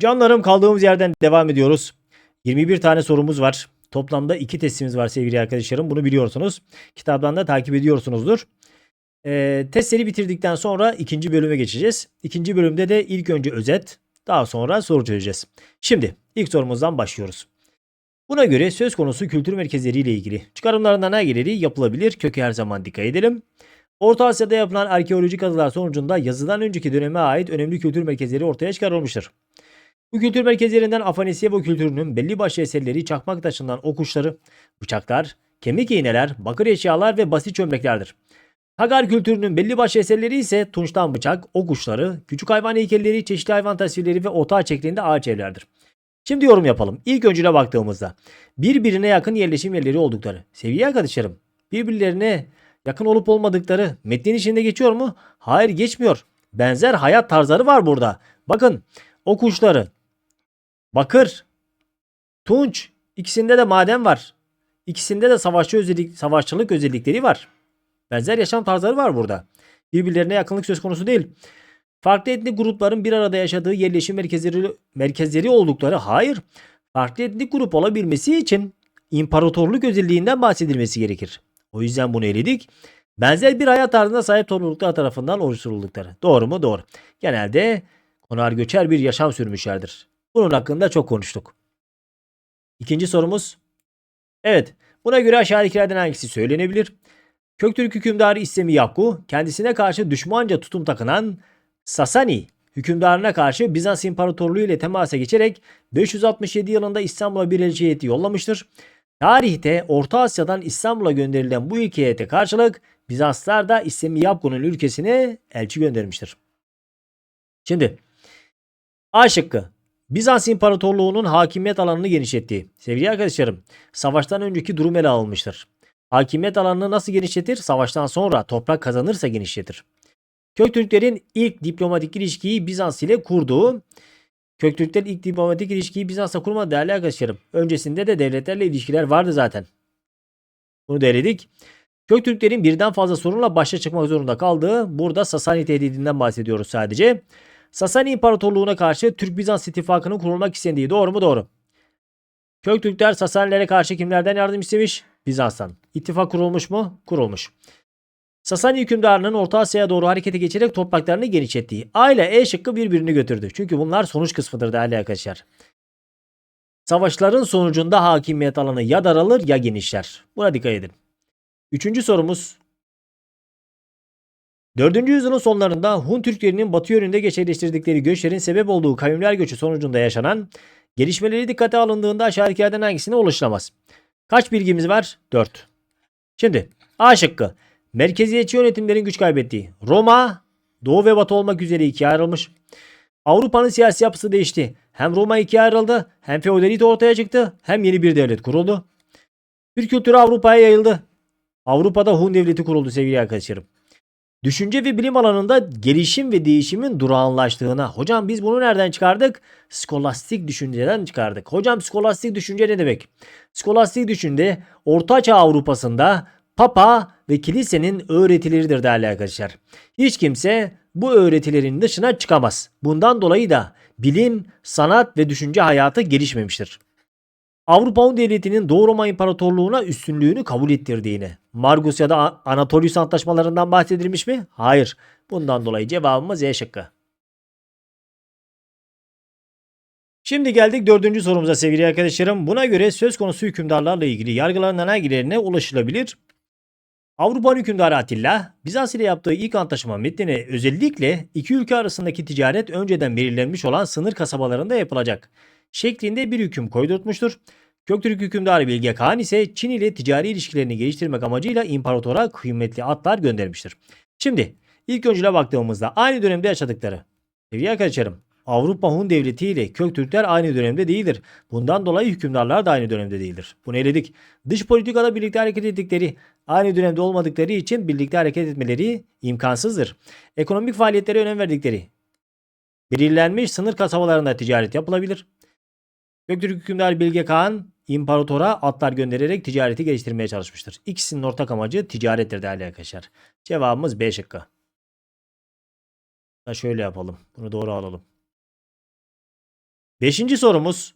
Canlarım kaldığımız yerden devam ediyoruz. 21 tane sorumuz var. Toplamda 2 testimiz var sevgili arkadaşlarım. Bunu biliyorsunuz. Kitaptan da takip ediyorsunuzdur. Ee, testleri bitirdikten sonra ikinci bölüme geçeceğiz. İkinci bölümde de ilk önce özet, daha sonra soru çözeceğiz. Şimdi ilk sorumuzdan başlıyoruz. Buna göre söz konusu kültür merkezleri ile ilgili çıkarımlarından hangileri yapılabilir? Kökü her zaman dikkat edelim. Orta Asya'da yapılan arkeolojik kazılar sonucunda yazıdan önceki döneme ait önemli kültür merkezleri ortaya çıkarılmıştır. Bu kültür merkezlerinden Afanisyevo kültürünün belli başlı eserleri çakmak taşından ok uçları, bıçaklar, kemik iğneler, bakır eşyalar ve basit çömleklerdir. Hagar kültürünün belli başlı eserleri ise tunçtan bıçak, ok uçları, küçük hayvan heykelleri, çeşitli hayvan tasvirleri ve otağı şeklinde ağaç evlerdir. Şimdi yorum yapalım. İlk öncüne baktığımızda birbirine yakın yerleşim yerleri oldukları. Sevgili arkadaşlarım birbirlerine yakın olup olmadıkları metnin içinde geçiyor mu? Hayır geçmiyor. Benzer hayat tarzları var burada. Bakın o kuşları bakır, tunç ikisinde de maden var. İkisinde de savaşçı özellik, savaşçılık özellikleri var. Benzer yaşam tarzları var burada. Birbirlerine yakınlık söz konusu değil. Farklı etnik grupların bir arada yaşadığı yerleşim merkezleri, merkezleri oldukları hayır. Farklı etnik grup olabilmesi için imparatorluk özelliğinden bahsedilmesi gerekir. O yüzden bunu eledik. Benzer bir hayat tarzına sahip topluluklar tarafından oluşturuldukları. Doğru mu? Doğru. Genelde konar göçer bir yaşam sürmüşlerdir. Bunun hakkında çok konuştuk. İkinci sorumuz. Evet. Buna göre aşağıdakilerden hangisi söylenebilir? Köktürk hükümdarı İslemi Yakku kendisine karşı düşmanca tutum takınan Sasani hükümdarına karşı Bizans İmparatorluğu ile temasa geçerek 567 yılında İstanbul'a bir elçi heyeti yollamıştır. Tarihte Orta Asya'dan İstanbul'a gönderilen bu ilk heyete karşılık Bizanslar da İslami Yapku'nun ülkesine elçi göndermiştir. Şimdi A şıkkı Bizans İmparatorluğu'nun hakimiyet alanını genişlettiği. Sevgili arkadaşlarım, savaştan önceki durum ele alınmıştır. Hakimiyet alanını nasıl genişletir? Savaştan sonra toprak kazanırsa genişletir. Köktürklerin ilk diplomatik ilişkiyi Bizans ile kurduğu Köktürkler ilk diplomatik ilişkiyi Bizans'la kurmadı değerli arkadaşlarım. Öncesinde de devletlerle ilişkiler vardı zaten. Bunu değerledik. Köktürklerin birden fazla sorunla başa çıkmak zorunda kaldığı burada Sasani tehdidinden bahsediyoruz sadece. Sasani İmparatorluğu'na karşı Türk-Bizans ittifakının kurulmak istendiği doğru mu? Doğru. Köktürkler Sasanilere karşı kimlerden yardım istemiş? Bizans'tan. İttifak kurulmuş mu? Kurulmuş. Sasani hükümdarının Orta Asya'ya doğru harekete geçerek topraklarını genişlettiği. A ile E şıkkı birbirini götürdü. Çünkü bunlar sonuç kısmıdır değerli arkadaşlar. Savaşların sonucunda hakimiyet alanı ya daralır ya genişler. Buna dikkat edin. Üçüncü sorumuz. 4. yüzyılın sonlarında Hun Türklerinin batı yönünde gerçekleştirdikleri göçlerin sebep olduğu kavimler göçü sonucunda yaşanan gelişmeleri dikkate alındığında aşağıdakilerden hangisine ulaşılamaz? Kaç bilgimiz var? 4. Şimdi A şıkkı. Merkeziyetçi yönetimlerin güç kaybettiği. Roma, Doğu ve Batı olmak üzere ikiye ayrılmış. Avrupa'nın siyasi yapısı değişti. Hem Roma ikiye ayrıldı, hem feodalite ortaya çıktı, hem yeni bir devlet kuruldu. Bir kültürü Avrupa'ya yayıldı. Avrupa'da Hun devleti kuruldu sevgili arkadaşlarım. Düşünce ve bilim alanında gelişim ve değişimin durağanlaştığına. Hocam biz bunu nereden çıkardık? Skolastik düşünceden çıkardık. Hocam skolastik düşünce ne demek? Skolastik düşünce Ortaçağ Avrupa'sında Papa ve kilisenin öğretileridir değerli arkadaşlar. Hiç kimse bu öğretilerin dışına çıkamaz. Bundan dolayı da bilim, sanat ve düşünce hayatı gelişmemiştir. Avrupa Hun Devleti'nin Doğu Roma İmparatorluğu'na üstünlüğünü kabul ettirdiğini. Margus ya da Anatolius antlaşmalarından bahsedilmiş mi? Hayır. Bundan dolayı cevabımız E şıkkı. Şimdi geldik dördüncü sorumuza sevgili arkadaşlarım. Buna göre söz konusu hükümdarlarla ilgili yargılanan hangilerine ulaşılabilir? Avrupa'nın hükümdarı Atilla, Bizans ile yaptığı ilk antlaşma metnine özellikle iki ülke arasındaki ticaret önceden belirlenmiş olan sınır kasabalarında yapılacak şeklinde bir hüküm koydurtmuştur. Göktürk hükümdarı Bilge Kağan ise Çin ile ticari ilişkilerini geliştirmek amacıyla imparatora kıymetli atlar göndermiştir. Şimdi ilk öncüle baktığımızda aynı dönemde yaşadıkları. Sevgili arkadaşlarım Avrupa Hun Devleti ile Köktürkler aynı dönemde değildir. Bundan dolayı hükümdarlar da aynı dönemde değildir. Bunu eledik. Dış politikada birlikte hareket ettikleri, aynı dönemde olmadıkları için birlikte hareket etmeleri imkansızdır. Ekonomik faaliyetlere önem verdikleri, belirlenmiş sınır kasabalarında ticaret yapılabilir. Göktürk hükümdar Bilge Kağan imparatora atlar göndererek ticareti geliştirmeye çalışmıştır. İkisinin ortak amacı ticarettir değerli arkadaşlar. Cevabımız B şıkkı. Da şöyle yapalım. Bunu doğru alalım. Beşinci sorumuz.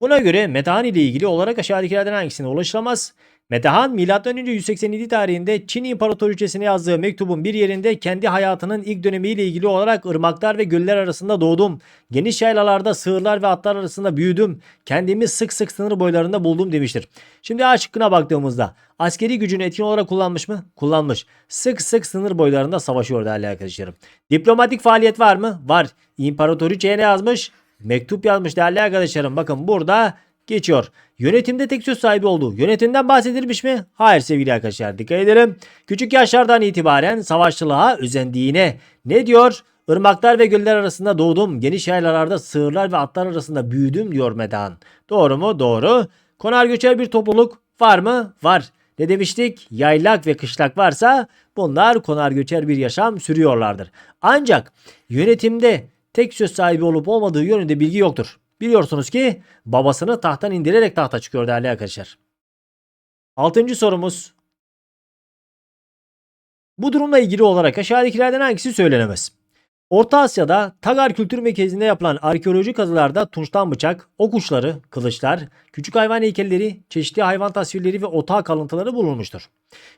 Buna göre Metehan ile ilgili olarak aşağıdakilerden hangisine ulaşılamaz? Metehan M.Ö. 187 tarihinde Çin İmparatoriçesine yazdığı mektubun bir yerinde kendi hayatının ilk dönemiyle ilgili olarak ırmaklar ve göller arasında doğdum. Geniş yaylalarda sığırlar ve atlar arasında büyüdüm. Kendimi sık sık sınır boylarında buldum demiştir. Şimdi A şıkkına baktığımızda askeri gücünü etkin olarak kullanmış mı? Kullanmış. Sık sık sınır boylarında savaşıyor değerli arkadaşlarım. Diplomatik faaliyet var mı? Var. İmparatoriçeye yazmış? Mektup yazmış değerli arkadaşlarım. Bakın burada geçiyor. Yönetimde tek söz sahibi oldu. Yönetimden bahsedilmiş mi? Hayır sevgili arkadaşlar. Dikkat edelim. Küçük yaşlardan itibaren savaşçılığa özendiğine ne diyor? Irmaklar ve göller arasında doğdum. Geniş yaylalarda sığırlar ve atlar arasında büyüdüm diyor Medan. Doğru mu? Doğru. Konar göçer bir topluluk var mı? Var. Ne demiştik? Yaylak ve kışlak varsa bunlar konar göçer bir yaşam sürüyorlardır. Ancak yönetimde tek söz sahibi olup olmadığı yönünde bilgi yoktur. Biliyorsunuz ki babasını tahttan indirerek tahta çıkıyor değerli arkadaşlar. Altıncı sorumuz. Bu durumla ilgili olarak aşağıdakilerden hangisi söylenemez? Orta Asya'da Tagar Kültür Merkezi'nde yapılan arkeolojik kazılarda tunçtan bıçak, ok uçları, kılıçlar, küçük hayvan heykelleri, çeşitli hayvan tasvirleri ve otağı kalıntıları bulunmuştur.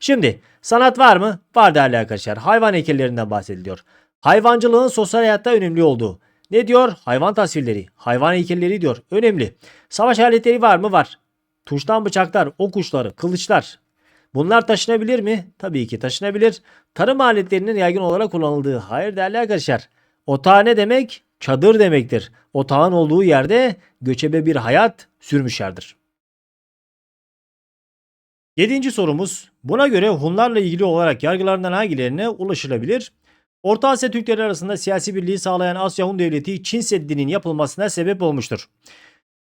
Şimdi sanat var mı? Var değerli arkadaşlar. Hayvan heykellerinden bahsediliyor. Hayvancılığın sosyal hayatta önemli olduğu. Ne diyor? Hayvan tasvirleri, hayvan heykelleri diyor. Önemli. Savaş aletleri var mı? Var. Tuştan bıçaklar, ok uçları, kılıçlar. Bunlar taşınabilir mi? Tabii ki taşınabilir. Tarım aletlerinin yaygın olarak kullanıldığı. Hayır değerli arkadaşlar. Otağı ne demek? Çadır demektir. Otağın olduğu yerde göçebe bir hayat sürmüşlerdir. Yedinci sorumuz. Buna göre Hunlarla ilgili olarak yargılarından hangilerine ulaşılabilir? Orta Asya Türkleri arasında siyasi birliği sağlayan Asya Hun Devleti Çin Seddi'nin yapılmasına sebep olmuştur.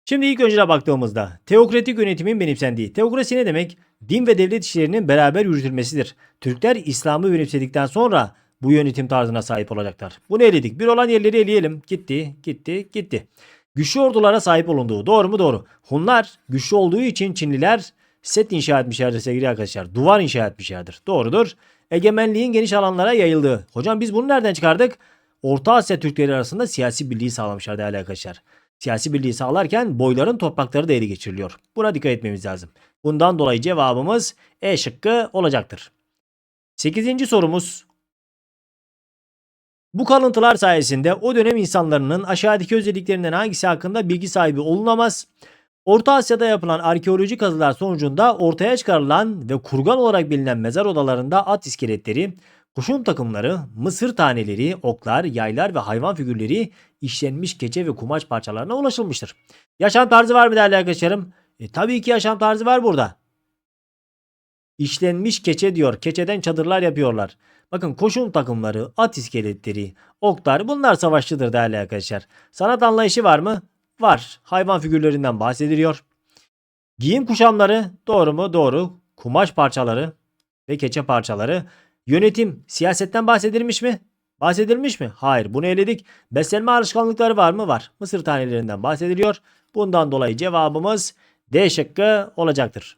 Şimdi ilk önceye baktığımızda teokratik yönetimin benimsendiği. Teokrasi ne demek? Din ve devlet işlerinin beraber yürütülmesidir. Türkler İslam'ı benimsedikten sonra bu yönetim tarzına sahip olacaklar. Bunu eledik. Bir olan yerleri eleyelim. Gitti, gitti, gitti. Güçlü ordulara sahip olunduğu. Doğru mu? Doğru. Hunlar güçlü olduğu için Çinliler set inşa etmişlerdir sevgili arkadaşlar. Duvar inşa etmişlerdir. Doğrudur. Egemenliğin geniş alanlara yayıldığı. Hocam biz bunu nereden çıkardık? Orta Asya Türkleri arasında siyasi birliği sağlamışlar değerli arkadaşlar. Siyasi birliği sağlarken boyların toprakları da ele geçiriliyor. Buna dikkat etmemiz lazım. Bundan dolayı cevabımız E şıkkı olacaktır. 8. sorumuz. Bu kalıntılar sayesinde o dönem insanların aşağıdaki özelliklerinden hangisi hakkında bilgi sahibi olunamaz? Orta Asya'da yapılan arkeolojik kazılar sonucunda ortaya çıkarılan ve kurgan olarak bilinen mezar odalarında at iskeletleri, kuşun takımları, mısır taneleri, oklar, yaylar ve hayvan figürleri işlenmiş keçe ve kumaş parçalarına ulaşılmıştır. Yaşam tarzı var mı değerli arkadaşlarım? E, tabii ki yaşam tarzı var burada. İşlenmiş keçe diyor. Keçeden çadırlar yapıyorlar. Bakın koşum takımları, at iskeletleri, oklar bunlar savaşçıdır değerli arkadaşlar. Sanat anlayışı var mı? Var. Hayvan figürlerinden bahsediliyor. Giyim kuşamları doğru mu? Doğru. Kumaş parçaları ve keçe parçaları. Yönetim siyasetten bahsedilmiş mi? Bahsedilmiş mi? Hayır. Bunu eledik. Beslenme alışkanlıkları var mı? Var. Mısır tanelerinden bahsediliyor. Bundan dolayı cevabımız D şıkkı olacaktır.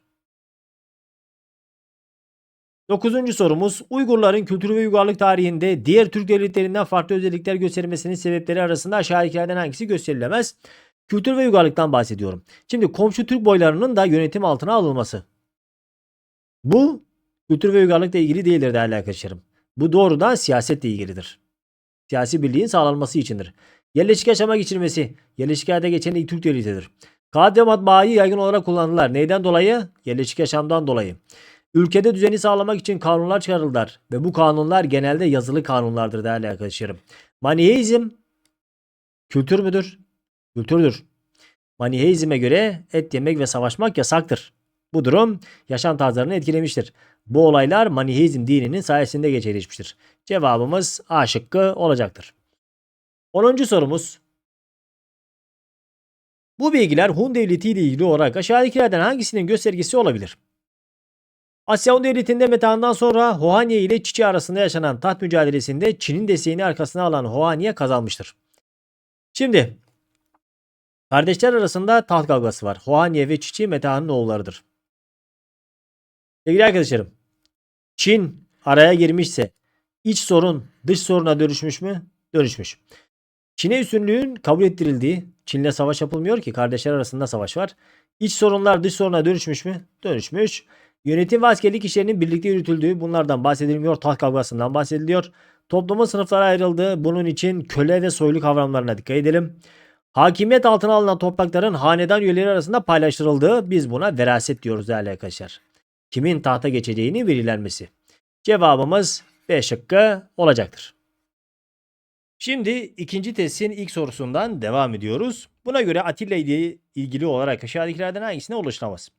Dokuzuncu sorumuz Uygurların kültürü ve uygarlık tarihinde diğer Türk devletlerinden farklı özellikler göstermesinin sebepleri arasında aşağıdakilerden hangisi gösterilemez? Kültür ve uygarlıktan bahsediyorum. Şimdi komşu Türk boylarının da yönetim altına alınması. Bu kültür ve uygarlıkla ilgili değildir değerli arkadaşlarım. Bu doğrudan siyasetle ilgilidir. Siyasi birliğin sağlanması içindir. Yerleşik yaşama geçirmesi, yerleşik hayata geçen ilk Türk devletidir. Kağıt ve matbaayı yaygın olarak kullandılar. Neyden dolayı? Yerleşik yaşamdan dolayı. Ülkede düzeni sağlamak için kanunlar çıkarıldılar ve bu kanunlar genelde yazılı kanunlardır değerli arkadaşlarım. Maniheizm kültür müdür? Kültürdür. Maniheizme göre et yemek ve savaşmak yasaktır. Bu durum yaşam tarzlarını etkilemiştir. Bu olaylar Maniheizm dininin sayesinde geçerleşmiştir. Cevabımız A şıkkı olacaktır. 10. sorumuz. Bu bilgiler Hun devleti ile ilgili olarak aşağıdakilerden hangisinin göstergesi olabilir? Asya Hun devletinde Metehan'dan sonra Hohanye ile Çiçi arasında yaşanan taht mücadelesinde Çin'in desteğini arkasına alan Hohanye kazanmıştır. Şimdi kardeşler arasında taht kavgası var. Hohanye ve Çiçi Metehan'ın oğullarıdır. Sevgili arkadaşlarım, Çin araya girmişse iç sorun dış soruna dönüşmüş mü? Dönüşmüş. Çin'e üstünlüğün kabul ettirildiği, Çin'le savaş yapılmıyor ki kardeşler arasında savaş var. İç sorunlar dış soruna dönüşmüş mü? Dönüşmüş. Yönetim ve askerlik işlerinin birlikte yürütüldüğü bunlardan bahsedilmiyor. Taht kavgasından bahsediliyor. Toplumun sınıflara ayrıldığı bunun için köle ve soylu kavramlarına dikkat edelim. Hakimiyet altına alınan toprakların hanedan üyeleri arasında paylaştırıldığı biz buna veraset diyoruz değerli arkadaşlar. Kimin tahta geçeceğini belirlenmesi. Cevabımız B şıkkı olacaktır. Şimdi ikinci testin ilk sorusundan devam ediyoruz. Buna göre Atilla ile ilgili olarak aşağıdakilerden hangisine ulaşılamaz?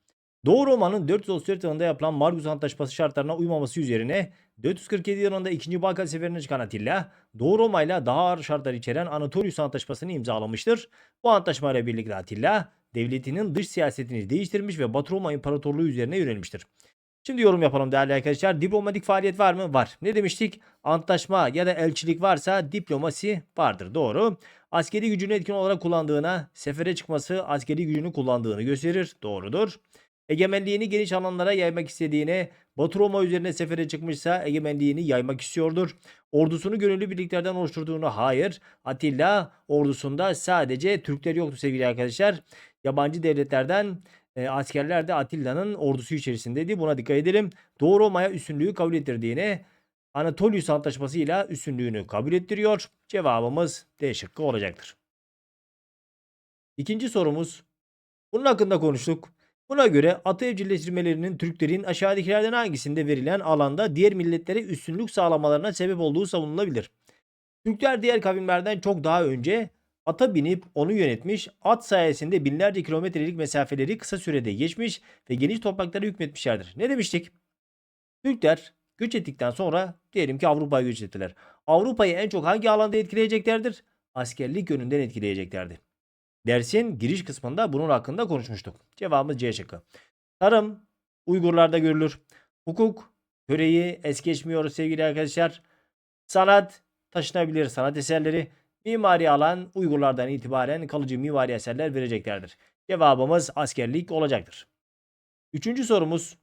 Doğu Roma'nın 434 yılında yapılan Margus Antlaşması şartlarına uymaması üzerine 447 yılında 2. Balkan seferine çıkan Atilla, Doğu Roma ile daha ağır şartlar içeren Anatolius Antlaşması'nı imzalamıştır. Bu antlaşmayla birlikte Atilla, devletinin dış siyasetini değiştirmiş ve Batı Roma İmparatorluğu üzerine yönelmiştir. Şimdi yorum yapalım değerli arkadaşlar. Diplomatik faaliyet var mı? Var. Ne demiştik? Antlaşma ya da elçilik varsa diplomasi vardır. Doğru. Askeri gücünü etkin olarak kullandığına, sefere çıkması askeri gücünü kullandığını gösterir. Doğrudur. Egemenliğini geniş alanlara yaymak istediğine, Batı Roma üzerine sefere çıkmışsa egemenliğini yaymak istiyordur. Ordusunu gönüllü birliklerden oluşturduğunu hayır. Atilla ordusunda sadece Türkler yoktu sevgili arkadaşlar. Yabancı devletlerden e, askerler de Atilla'nın ordusu içerisindeydi. Buna dikkat edelim. Doğu Roma'ya üstünlüğü kabul ettirdiğine Anatolius Antlaşması'yla üstünlüğünü kabul ettiriyor. Cevabımız D şıkkı olacaktır. İkinci sorumuz. Bunun hakkında konuştuk. Buna göre Atı evcilleştirmelerinin Türklerin aşağıdakilerden hangisinde verilen alanda diğer milletlere üstünlük sağlamalarına sebep olduğu savunulabilir. Türkler diğer kavimlerden çok daha önce ata binip onu yönetmiş, at sayesinde binlerce kilometrelik mesafeleri kısa sürede geçmiş ve geniş topraklara hükmetmişlerdir. Ne demiştik? Türkler göç ettikten sonra diyelim ki Avrupa'ya göç ettiler. Avrupa'yı en çok hangi alanda etkileyeceklerdir? Askerlik yönünden etkileyeceklerdi. Dersin giriş kısmında bunun hakkında konuşmuştuk. Cevabımız C şıkkı. Tarım Uygurlarda görülür. Hukuk töreyi es geçmiyoruz sevgili arkadaşlar. Sanat taşınabilir sanat eserleri. Mimari alan Uygurlardan itibaren kalıcı mimari eserler vereceklerdir. Cevabımız askerlik olacaktır. Üçüncü sorumuz.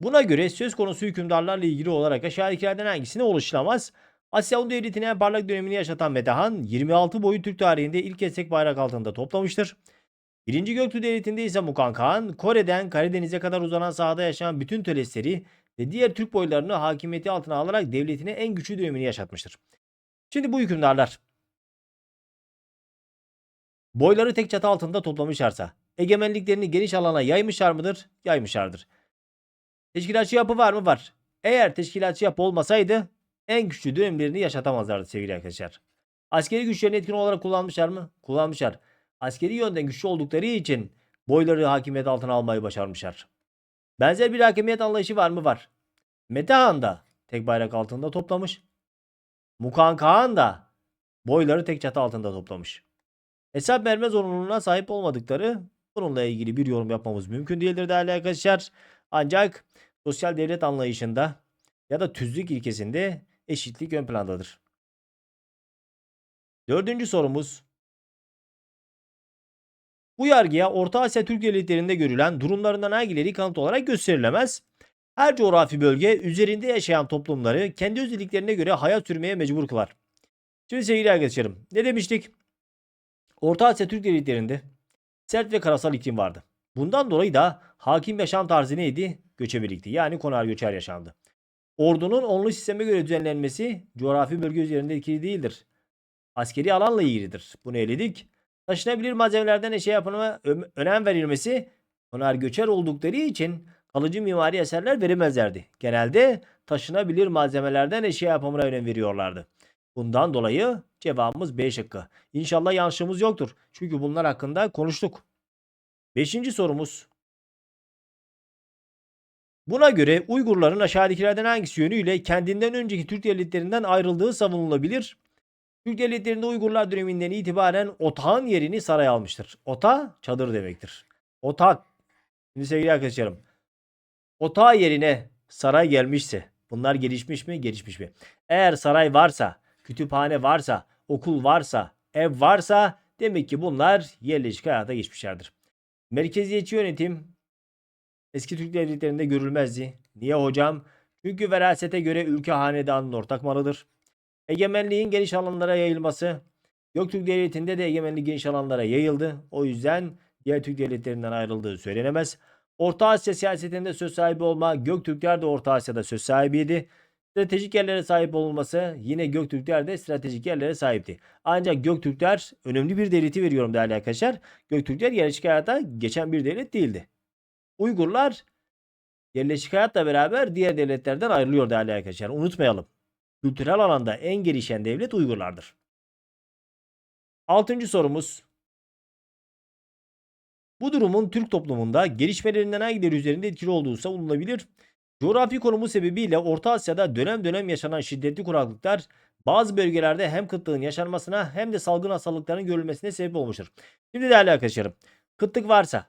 Buna göre söz konusu hükümdarlarla ilgili olarak aşağıdakilerden hangisine ulaşılamaz? Asya Hun Devleti'nin en parlak dönemini yaşatan Metehan 26 boyu Türk tarihinde ilk kez tek bayrak altında toplamıştır. 1. Göktürk Devleti'nde ise Mukan Kağan, Kore'den Karadeniz'e kadar uzanan sahada yaşayan bütün tölesleri ve diğer Türk boylarını hakimiyeti altına alarak devletine en güçlü dönemini yaşatmıştır. Şimdi bu hükümdarlar boyları tek çatı altında toplamışlarsa egemenliklerini geniş alana yaymışlar mıdır? Yaymışlardır. Teşkilatçı yapı var mı? Var. Eğer teşkilatçı yapı olmasaydı en güçlü dönemlerini yaşatamazlardı sevgili arkadaşlar. Askeri güçlerini etkin olarak kullanmışlar mı? Kullanmışlar. Askeri yönden güçlü oldukları için boyları hakimiyet altına almayı başarmışlar. Benzer bir hakimiyet anlayışı var mı? Var. Metehan da tek bayrak altında toplamış. Mukan Kağan da boyları tek çatı altında toplamış. Hesap verme zorunluluğuna sahip olmadıkları bununla ilgili bir yorum yapmamız mümkün değildir değerli arkadaşlar. Ancak sosyal devlet anlayışında ya da tüzlük ilkesinde eşitlik ön plandadır. Dördüncü sorumuz. Bu yargıya Orta Asya Türk devletlerinde görülen durumlarından hangileri kanıt olarak gösterilemez? Her coğrafi bölge üzerinde yaşayan toplumları kendi özelliklerine göre hayat sürmeye mecbur kılar. Şimdi sevgili arkadaşlarım ne demiştik? Orta Asya Türk devletlerinde sert ve karasal iklim vardı. Bundan dolayı da hakim yaşam tarzı neydi? Göçebelikti. Yani konar göçer yaşamdı. Ordunun onlu sisteme göre düzenlenmesi coğrafi bölge üzerinde etkili değildir. Askeri alanla ilgilidir. Bunu eledik. Taşınabilir malzemelerden eşya yapımına önem verilmesi konar göçer oldukları için kalıcı mimari eserler veremezlerdi. Genelde taşınabilir malzemelerden eşya yapımına önem veriyorlardı. Bundan dolayı cevabımız B şıkkı. İnşallah yanlışımız yoktur. Çünkü bunlar hakkında konuştuk. Beşinci sorumuz. Buna göre Uygurların aşağıdakilerden hangisi yönüyle kendinden önceki Türk devletlerinden ayrıldığı savunulabilir? Türk devletlerinde Uygurlar döneminden itibaren otağın yerini saray almıştır. Ota çadır demektir. Otak. Şimdi sevgili arkadaşlarım. Otağı yerine saray gelmişse bunlar gelişmiş mi? Gelişmiş mi? Eğer saray varsa, kütüphane varsa, okul varsa, ev varsa demek ki bunlar yerleşik hayata geçmişlerdir. Merkeziyetçi yönetim eski Türk devletlerinde görülmezdi. Niye hocam? Çünkü verasete göre ülke hanedanın ortak malıdır. Egemenliğin geniş alanlara yayılması. Göktürk Devleti'nde de egemenlik geniş alanlara yayıldı. O yüzden diğer Türk devletlerinden ayrıldığı söylenemez. Orta Asya siyasetinde söz sahibi olma. Göktürkler de Orta Asya'da söz sahibiydi. Stratejik yerlere sahip olması yine Göktürkler de stratejik yerlere sahipti. Ancak Göktürkler önemli bir devleti veriyorum değerli arkadaşlar. Göktürkler yerleşik hayata geçen bir devlet değildi. Uygurlar yerleşik hayatla beraber diğer devletlerden ayrılıyor değerli arkadaşlar. Unutmayalım. Kültürel alanda en gelişen devlet Uygurlardır. Altıncı sorumuz. Bu durumun Türk toplumunda gelişmelerinden hangileri üzerinde etkili olduğu savunulabilir. Coğrafi konumu sebebiyle Orta Asya'da dönem dönem yaşanan şiddetli kuraklıklar bazı bölgelerde hem kıtlığın yaşanmasına hem de salgın hastalıkların görülmesine sebep olmuştur. Şimdi değerli arkadaşlarım, kıtlık varsa,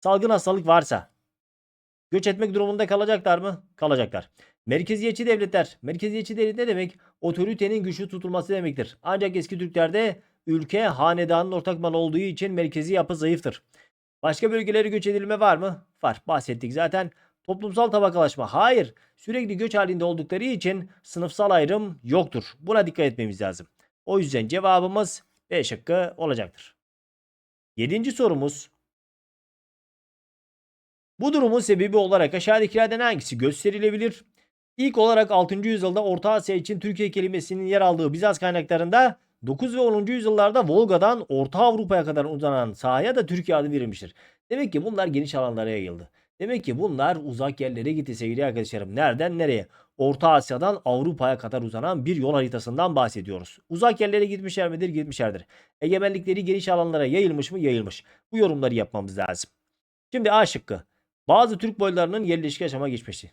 salgın hastalık varsa göç etmek durumunda kalacaklar mı? Kalacaklar. Merkeziyetçi devletler, merkeziyetçi devlet ne demek? Otoritenin güçlü tutulması demektir. Ancak eski Türklerde ülke hanedanın ortak malı olduğu için merkezi yapı zayıftır. Başka bölgelere göç edilme var mı? Var. Bahsettik zaten. Toplumsal tabakalaşma. Hayır. Sürekli göç halinde oldukları için sınıfsal ayrım yoktur. Buna dikkat etmemiz lazım. O yüzden cevabımız B şıkkı olacaktır. Yedinci sorumuz. Bu durumun sebebi olarak aşağıdakilerden hangisi gösterilebilir? İlk olarak 6. yüzyılda Orta Asya için Türkiye kelimesinin yer aldığı Bizans kaynaklarında 9 ve 10. yüzyıllarda Volga'dan Orta Avrupa'ya kadar uzanan sahaya da Türkiye adı verilmiştir. Demek ki bunlar geniş alanlara yayıldı. Demek ki bunlar uzak yerlere gitti sevgili arkadaşlarım. Nereden nereye? Orta Asya'dan Avrupa'ya kadar uzanan bir yol haritasından bahsediyoruz. Uzak yerlere gitmişler midir? Gitmişlerdir. Egemenlikleri geniş alanlara yayılmış mı? Yayılmış. Bu yorumları yapmamız lazım. Şimdi A şıkkı. Bazı Türk boylarının yerleşik yaşama geçmesi.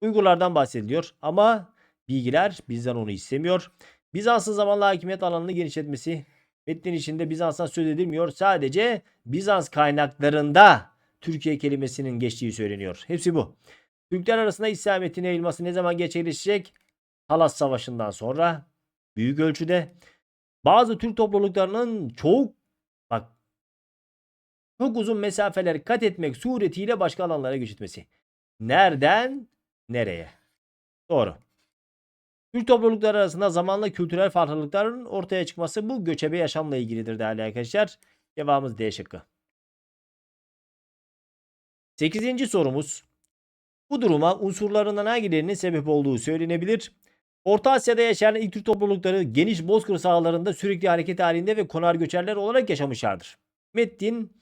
Uygurlardan bahsediliyor ama bilgiler bizden onu istemiyor. Bizans'ın zamanla hakimiyet alanını genişletmesi. Metnin içinde Bizans'tan söz edilmiyor. Sadece Bizans kaynaklarında Türkiye kelimesinin geçtiği söyleniyor. Hepsi bu. Türkler arasında İslamiyet'in yayılması ne zaman gerçekleşecek? Talas Savaşı'ndan sonra büyük ölçüde bazı Türk topluluklarının çok bak çok uzun mesafeler kat etmek suretiyle başka alanlara göç etmesi. Nereden nereye? Doğru. Türk toplulukları arasında zamanla kültürel farklılıkların ortaya çıkması bu göçebe yaşamla ilgilidir değerli arkadaşlar. Cevabımız D şıkkı. Sekizinci sorumuz. Bu duruma unsurlarından hangilerinin sebep olduğu söylenebilir. Orta Asya'da yaşayan ilk Türk toplulukları geniş bozkır sahalarında sürekli hareket halinde ve konar göçerler olarak yaşamışlardır. Metin,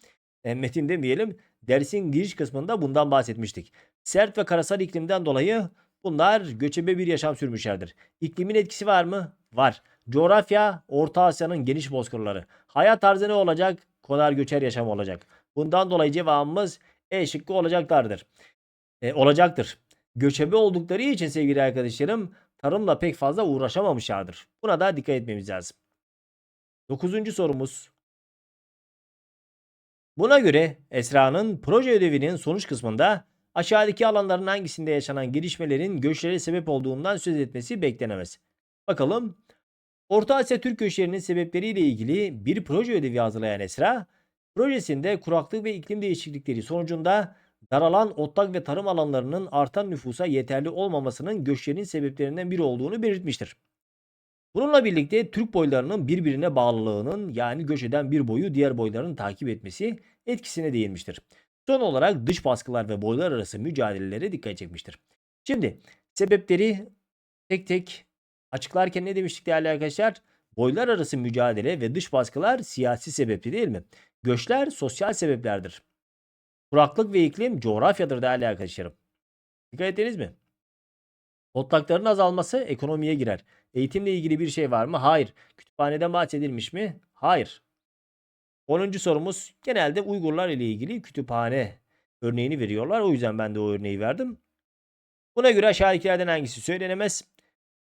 e, metin demeyelim, dersin giriş kısmında bundan bahsetmiştik. Sert ve karasal iklimden dolayı bunlar göçebe bir yaşam sürmüşlerdir. İklimin etkisi var mı? Var. Coğrafya Orta Asya'nın geniş bozkırları. Hayat tarzı ne olacak? Konar göçer yaşam olacak. Bundan dolayı cevabımız E şıkkı olacaklardır. E, olacaktır. Göçebe oldukları için sevgili arkadaşlarım tarımla pek fazla uğraşamamışlardır. Buna da dikkat etmemiz lazım. Dokuzuncu sorumuz. Buna göre Esra'nın proje ödevinin sonuç kısmında aşağıdaki alanların hangisinde yaşanan gelişmelerin göçlere sebep olduğundan söz etmesi beklenemez. Bakalım. Orta Asya Türk göçlerinin sebepleriyle ilgili bir proje ödevi hazırlayan Esra, projesinde kuraklık ve iklim değişiklikleri sonucunda daralan otlak ve tarım alanlarının artan nüfusa yeterli olmamasının göçlerin sebeplerinden biri olduğunu belirtmiştir. Bununla birlikte Türk boylarının birbirine bağlılığının yani göç eden bir boyu diğer boyların takip etmesi etkisine değinmiştir. Son olarak dış baskılar ve boylar arası mücadelelere dikkat çekmiştir. Şimdi sebepleri tek tek açıklarken ne demiştik değerli arkadaşlar? Boylar arası mücadele ve dış baskılar siyasi sebepli değil mi? Göçler sosyal sebeplerdir. Kuraklık ve iklim coğrafyadır değerli arkadaşlarım. Dikkat ettiniz mi? Otlakların azalması ekonomiye girer. Eğitimle ilgili bir şey var mı? Hayır. Kütüphaneden bahsedilmiş mi? Hayır. 10. sorumuz genelde Uygurlar ile ilgili kütüphane örneğini veriyorlar. O yüzden ben de o örneği verdim. Buna göre aşağıdakilerden hangisi söylenemez?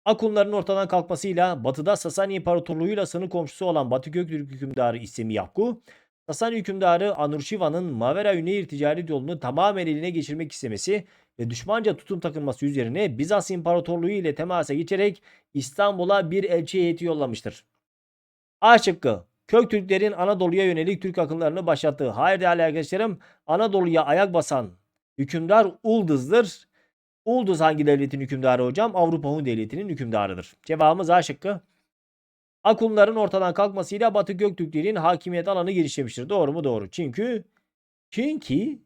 Akunların ortadan kalkmasıyla batıda Sasani İmparatorluğu'yla sınır komşusu olan Batı Göktürk hükümdarı İsemi Yakku, Sasani hükümdarı Anurşiva'nın Mavera-Üneyir ticaret yolunu tamamen eline geçirmek istemesi ve düşmanca tutum takılması üzerine Bizans İmparatorluğu ile temasa geçerek İstanbul'a bir elçi heyeti yollamıştır. A şıkkı. Köktürklerin Anadolu'ya yönelik Türk akınlarını başlattığı. Hayır değerli arkadaşlarım Anadolu'ya ayak basan hükümdar Uldız'dır. Ulduz hangi devletin hükümdarı hocam? Avrupa Hun Devleti'nin hükümdarıdır. Cevabımız A şıkkı. Akunların ortadan kalkmasıyla Batı Göktürklerin hakimiyet alanı genişlemiştir. Doğru mu? Doğru. Çünkü çünkü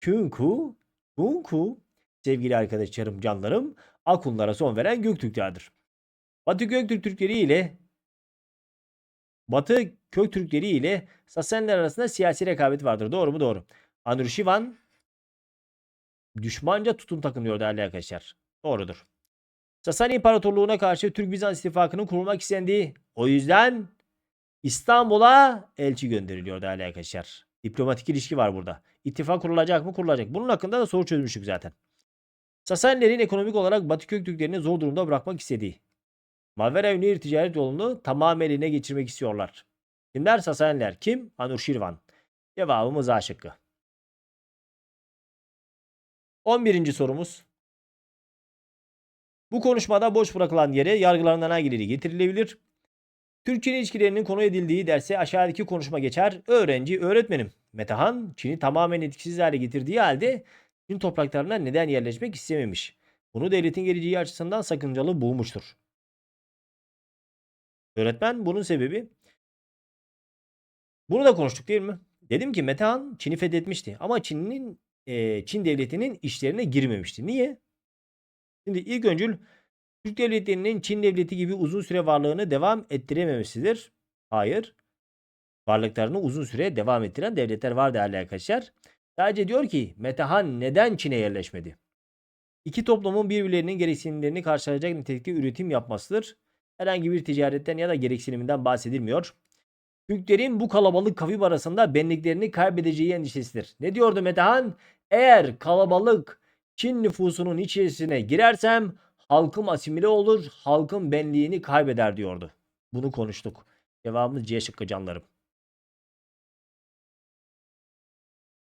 çünkü çünkü sevgili arkadaşlarım, canlarım Akunlara son veren Göktürklerdir. Batı Göktürk Türkleri ile Batı Köktürkleri ile Sasenler arasında siyasi rekabet vardır. Doğru mu? Doğru. Anurşivan düşmanca tutum takınıyor değerli arkadaşlar. Doğrudur. Sasani İmparatorluğu'na karşı Türk-Bizans ittifakının kurulmak istendiği o yüzden İstanbul'a elçi gönderiliyor değerli arkadaşlar. Diplomatik ilişki var burada. İttifak kurulacak mı? Kurulacak. Bunun hakkında da soru çözmüştük zaten. Sasanilerin ekonomik olarak Batı Köktürklerini zor durumda bırakmak istediği. Mavera Ünlü ticaret yolunu tamamen eline geçirmek istiyorlar. Kimler? Sasaniler. Kim? Anurşirvan. Cevabımız A şıkkı. 11. sorumuz. Bu konuşmada boş bırakılan yere yargılarından hangileri getirilebilir? Türk-Çin ilişkilerinin konu edildiği derse aşağıdaki konuşma geçer. Öğrenci, öğretmenim. Metehan, Çin'i tamamen etkisiz hale getirdiği halde Çin topraklarına neden yerleşmek istememiş? Bunu devletin geleceği açısından sakıncalı bulmuştur. Öğretmen bunun sebebi bunu da konuştuk değil mi? Dedim ki Metehan Çin'i fethetmişti ama Çin'in eee, Çin devletinin işlerine girmemişti. Niye? Şimdi ilk öncül Türk devletlerinin Çin devleti gibi uzun süre varlığını devam ettirememesidir. Hayır. Varlıklarını uzun süre devam ettiren devletler var değerli arkadaşlar. Sadece diyor ki Metehan neden Çin'e yerleşmedi? İki toplumun birbirlerinin gereksinimlerini karşılayacak nitelikte üretim yapmasıdır. Herhangi bir ticaretten ya da gereksiniminden bahsedilmiyor. Türklerin bu kalabalık kavim arasında benliklerini kaybedeceği endişesidir. Ne diyordu Metehan? Eğer kalabalık Çin nüfusunun içerisine girersem halkım asimile olur, halkın benliğini kaybeder diyordu. Bunu konuştuk. Cevabımız C şıkkı canlarım.